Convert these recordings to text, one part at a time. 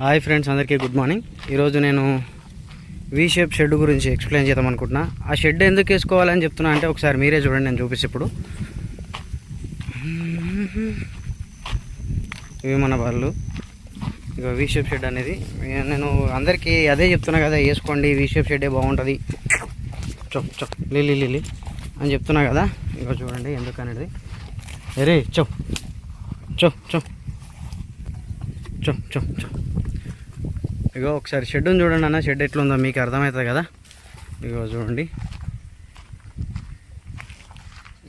Hi friends అందరికీ good morning. ఈరోజు నేను వీ షేప్ షెడ్ గురించి ఎక్స్ప్లెయిన్ చేద్దాం అనుకుంటున్నా. ఆ షెడ్ ఎందుకు వేసుకోవాలని చెప్తున్నా అంటే ఒకసారి మీరే చూడండి నేను చూపిస్తే ఇప్పుడు. ఇవి మన వాళ్ళు ఇక వీ షేప్ షెడ్ అనేది. నేను అందరికీ అదే చెప్తున్నా కదా వేసుకోండి వీ షేప్ షెడ్డే బాగుంటుంది. చొప్ చొప్ లిలి లిలి అని చెప్తున్నా కదా. ఇక చూడండి ఎందుకు అనేది అరే చొప్ చొప్ చొప్ చో చో చో. ఇగో ఒకసారి షెడ్ చూడండి అన్న. షెడ్ ఎట్లుందో మీకు అర్థమవుతుంది కదా? ఇగో చూడండి.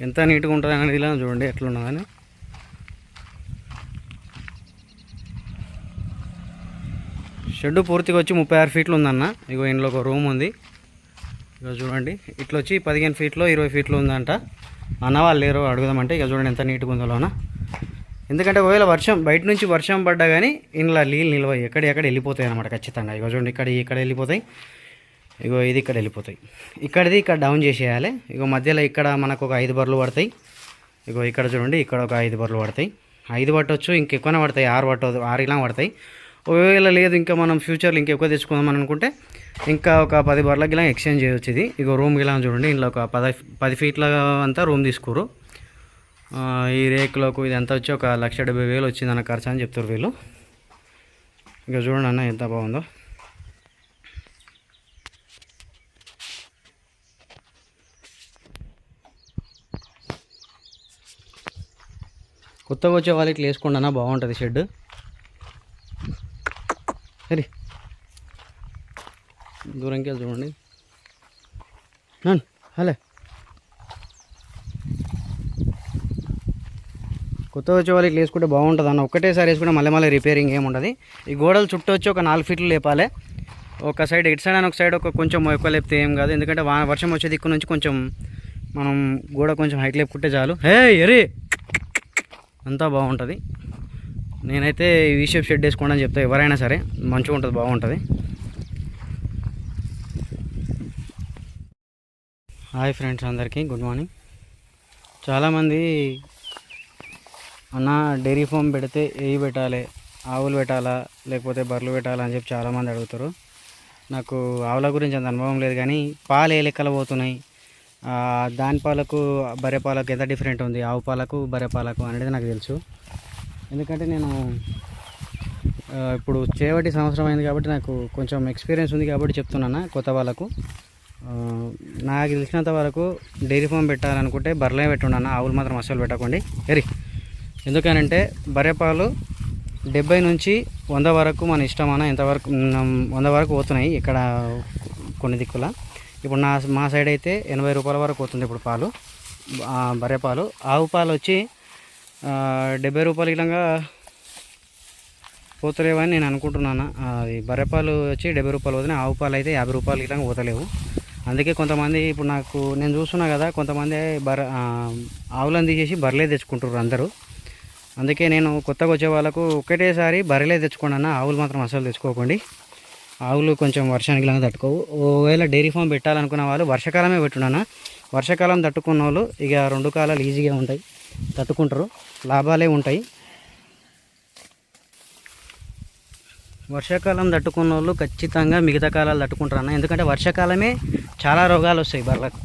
ఎంత నీట్గా ఉంటుంది అనేది ఇలా చూడండి ఎట్లున్నదని. షెడ్ పూర్తిగా వచ్చి ముప్పై ఆరు ఫీట్లు ఉందన్న. ఇగో ఇంట్లో ఒక రూమ్ ఉంది. ఇక చూడండి. ఇట్లా వచ్చి పదిహేను ఫీట్లో ఇరవై ఫీట్లో ఉందంట. అన్న వాళ్ళు లేరు అడుగుదామంటే ఇక చూడండి ఎంత నీట్గా ఉందో లోన. ఎందుకంటే ఒకవేళ వర్షం బయట నుంచి వర్షం పడ్డా కానీ ఇంట్లో నీళ్ళు నిల్వ ఎక్కడ ఎక్కడ వెళ్ళిపోతాయి అనమాట ఖచ్చితంగా. ఇగో చూడండి ఇక్కడ ఇక్కడ వెళ్ళిపోతాయి. ఇగో ఇది ఇక్కడ వెళ్ళిపోతాయి. ఇక్కడిది ఇక్కడ డౌన్ చేసేయాలి. ఇగో మధ్యలో ఇక్కడ మనకు ఒక ఐదు బర్లు పడతాయి. ఇగో ఇక్కడ చూడండి ఇక్కడ ఒక ఐదు బర్లు పడతాయి. ఐదు పట్టవచ్చు ఇంకెక్కువనే పడతాయి. ఆరు పట్టదు ఆరు ఇలా పడతాయి. ఒకవేళ లేదు ఇంకా మనం ఫ్యూచర్లో ఇంకెక్కువ తెచ్చుకుందాం అని అనుకుంటే ఇంకా ఒక పది బర్లకి ఇలా ఎక్స్చేంజ్ చేయొచ్చు ఇది. ఇగో రూమ్ ఇలా చూడండి ఇంట్లో ఒక పది పది ఫీట్ల అంతా రూమ్ తీసుకోరు ఈ రేకులకు ఇదంతా వచ్చి ఒక లక్ష డెబ్బై వేలు వచ్చింది అన్న ఖర్చు అని చెప్తారు వీళ్ళు. ఇక చూడండి అన్న ఎంత బాగుందో. కొత్తగా వచ్చే వాళ్ళకి వేసుకోండి అన్న బాగుంటుంది షెడ్ సరే. దూరంకి వెళ్ళి చూడండి. అలా హలే. కొత్త వచ్చే వాళ్ళకి వేసుకుంటే బాగుంటుంది అన్న ఒక్కటేసారి వేసుకుంటే మళ్ళీ మళ్ళీ రిపేరింగ్ ఏమి ఉండదు ఈ గోడలు చుట్టూ వచ్చి ఒక నాలుగు ఫీట్లు లేపాలి. ఒక సైడ్ ఇటు సైడ్ అని ఒక సైడ్ ఒక కొంచెం ఎక్కువ లేపితే ఏం కాదు. ఎందుకంటే వా వర్షం వచ్చే దిక్కు నుంచి కొంచెం మనం గోడ కొంచెం హైట్ లేపుకుంటే చాలు. హే ఎరే అంతా బాగుంటుంది. నేనైతే ఈ షేప్ షెడ్ వేసుకోండి అని చెప్తా. ఎవరైనా సరే మంచిగా ఉంటుంది బాగుంటుంది. హాయ్ ఫ్రెండ్స్ అందరికీ గుడ్ మార్నింగ్ చాలామంది అన్న డైరీ ఫామ్ పెడితే ఏవి పెట్టాలి ఆవులు పెట్టాలా లేకపోతే బర్రెలు పెట్టాలా అని చెప్పి చాలామంది అడుగుతారు. నాకు ఆవుల గురించి అంత అనుభవం లేదు కానీ పాలు ఏ లెక్కలు పోతున్నాయి? దాని పాలకు బర్రె పాలకు ఎంత డిఫరెంట్ ఉంది? ఆవు పాలకు బర్రె పాలకు అనేది నాకు తెలుసు. ఎందుకంటే నేను ఇప్పుడు చేపటి సంవత్సరం అయింది కాబట్టి నాకు కొంచెం ఎక్స్పీరియన్స్ ఉంది కాబట్టి చెప్తున్నాను కొత్త వాళ్ళకు. నాకు తెలిసినంత వరకు డైరీ ఫామ్ పెట్టాలనుకుంటే బర్రెలే పెట్టుండన్న ఆవులు మాత్రం అస్సలు పెట్టకండి. ఎరి ఎందుకనంటే బర్రె పాలు డెబ్బై నుంచి వంద వరకు మన ఇష్టం అన్న ఎంతవరకు వంద వరకు పోతున్నాయి ఇక్కడ కొన్ని దిక్కుల. ఇప్పుడు నా మా సైడ్ అయితే ఎనభై రూపాయల వరకు పోతుంది ఇప్పుడు పాలు బర్రె పాలు ఆవు పాలు వచ్చి డెబ్బై రూపాయల ఇలాగా పోతలేవని నేను అనుకుంటున్నాను. అది బర్రెపాలు వచ్చి డెబ్బై రూపాయలు పోతున్నాయి ఆవు పాలు అయితే యాభై రూపాయలు ఇలాగ పోతలేవు. అందుకే కొంతమంది ఇప్పుడు నాకు నేను చూస్తున్నా కదా కొంతమంది బర్ర ఆవులను తీసేసి బర్రెలే తెచ్చుకుంటారు అందరూ. అందుకే నేను కొత్తగా వచ్చే వాళ్ళకు ఒకటేసారి బర్రెలే తెచ్చుకోండి అన్న ఆవులు మాత్రం అసలు తెచ్చుకోకండి. ఆవులు కొంచెం వర్షానికి లాగా తట్టుకోవు. ఒకవేళ డైరీ ఫామ్ పెట్టాలనుకున్న వాళ్ళు వర్షాకాలమే పెట్టున్నాను వర్షాకాలం తట్టుకున్న వాళ్ళు ఇక రెండు కాలాలు ఈజీగా ఉంటాయి. తట్టుకుంటారు. లాభాలే ఉంటాయి. వర్షాకాలం తట్టుకున్న వాళ్ళు ఖచ్చితంగా మిగతా కాలాలు తట్టుకుంటారు అన్న ఎందుకంటే వర్షాకాలమే చాలా రోగాలు వస్తాయి బర్లకు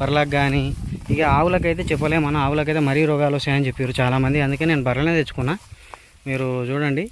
బర్లకు కానీ ఇక ఆవులకైతే చెప్పలేము అన్న ఆవులకైతే మరీ రోగాలు వస్తాయని చెప్పారు చాలామంది. అందుకే నేను బర్రెలనే తెచ్చుకున్నా. మీరు చూడండి.